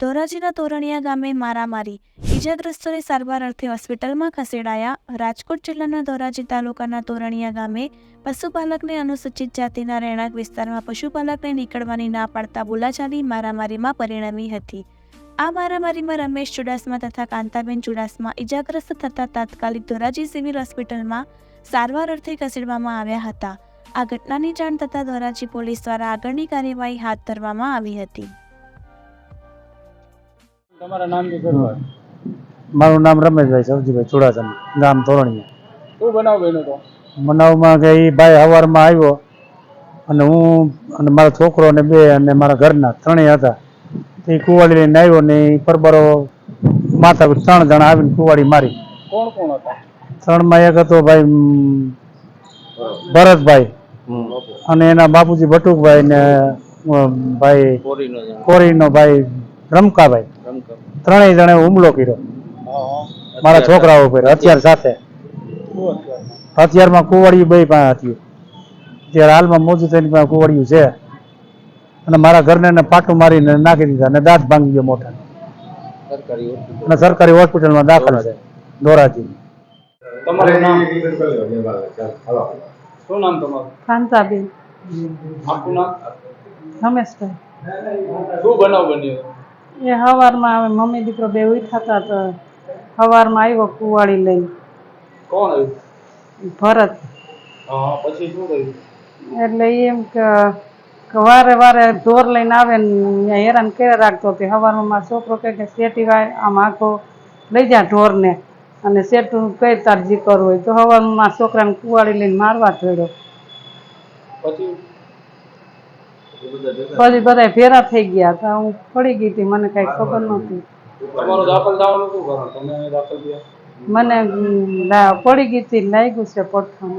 ધોરાજીના તોરણિયા ગામે મારામારી. ઈજાગ્રસ્તોને સારવાર અર્થે હોસ્પિટલમાં ખસેડાયા. રાજકોટ જિલ્લાના ધોરાજી તાલુકાના તોરણિયા ગામે પશુપાલકને અનુસૂચિત જાતિના રહેણાંક વિસ્તારમાં પશુપાલકને નીકળવાની ના પાડતા બોલાચાલી મારામારીમાં પરિણમી હતી. આ મારામારીમાં રમેશ ચુડાસમા તથા કાંતાબેન ચુડાસમા ઈજાગ્રસ્ત થતા તાત્કાલિક ધોરાજી સિવિલ હોસ્પિટલમાં સારવાર અર્થે ખસેડવામાં આવ્યા હતા. આ ઘટનાની જાણ થતાં ધોરાજી પોલીસ દ્વારા આગળની કાર્યવાહી હાથ ધરવામાં આવી હતી. તમારા નામથી શરૂઆત મારું નામ રમેશભાઈ સવજીભાઈ ચુડાસમા ગામ તોરણિયા શું બનાવ બન્યો તો? બનાવમાં કે એ ભાઈ સવારમાં આવ્યો અને હું અને મારો છોકરો ને બે અને મારા ઘરના ત્રણેય હતા. તે કુવાડી લઈને આવ્યો ને એ પરબરો માથા ત્રણ જણા આવીને કુવાડી મારી. કોણ કોણ હતા? ત્રણમાં એક હતો ભાઈ ભરતભાઈ અને એના બાપુજી ભટુકભાઈ ને ભાઈ કોરીનો ભાઈ રમકાભાઈ. ત્રણેય જણે હુમલો કર્યો. મારા છોકરાઓ ઉપર હથિયાર સાથે. હથિયારમાં કુવાડિયું બે પાસે હતું. ત્યારે હાલમાં મોજુદ થઈને પાસે કુવાડિયું છે. અને મારા ઘરને એને પાટું મારીને નાખી દીધા અને દાંત ભાંગી ગયો મોટા અને સરકારી હોસ્પિટલમાં દાખલ છે ધોરાજી તમારું નામ? શું નામ તમારું? કાંતાબેન આખું નામ? રમેશભાઈ. શું બનાવ બન્યો? એ સવારમાં આવે મમ્મી દીકરો બે ઉઠાતા તો સવારમાં આવ્યો કુવાળી લઈને. કોણ આવ્યું? ભરત. પછી શું થયું એટલે એમ કે વારે વારે ઢોર લઈને આવે ને હેરાન કે રાખતો કે સવારમાં મારો છોકરો કહે કે શેઠી ભાઈ આમ આખો લઈ જા ઢોરને. અને શેઠું કઈ તાર જી કરવું હોય. તો સવારમાં છોકરાને કુવાળી લઈને મારવા થયો પછી? પછી બધા ભેરા થઈ ગયા હતા. હું પડી ગઈ હતી. મને કઈ ખબર નહોતી. મને પડી ગઈ હતી લાગ્યું છે પડખાનું.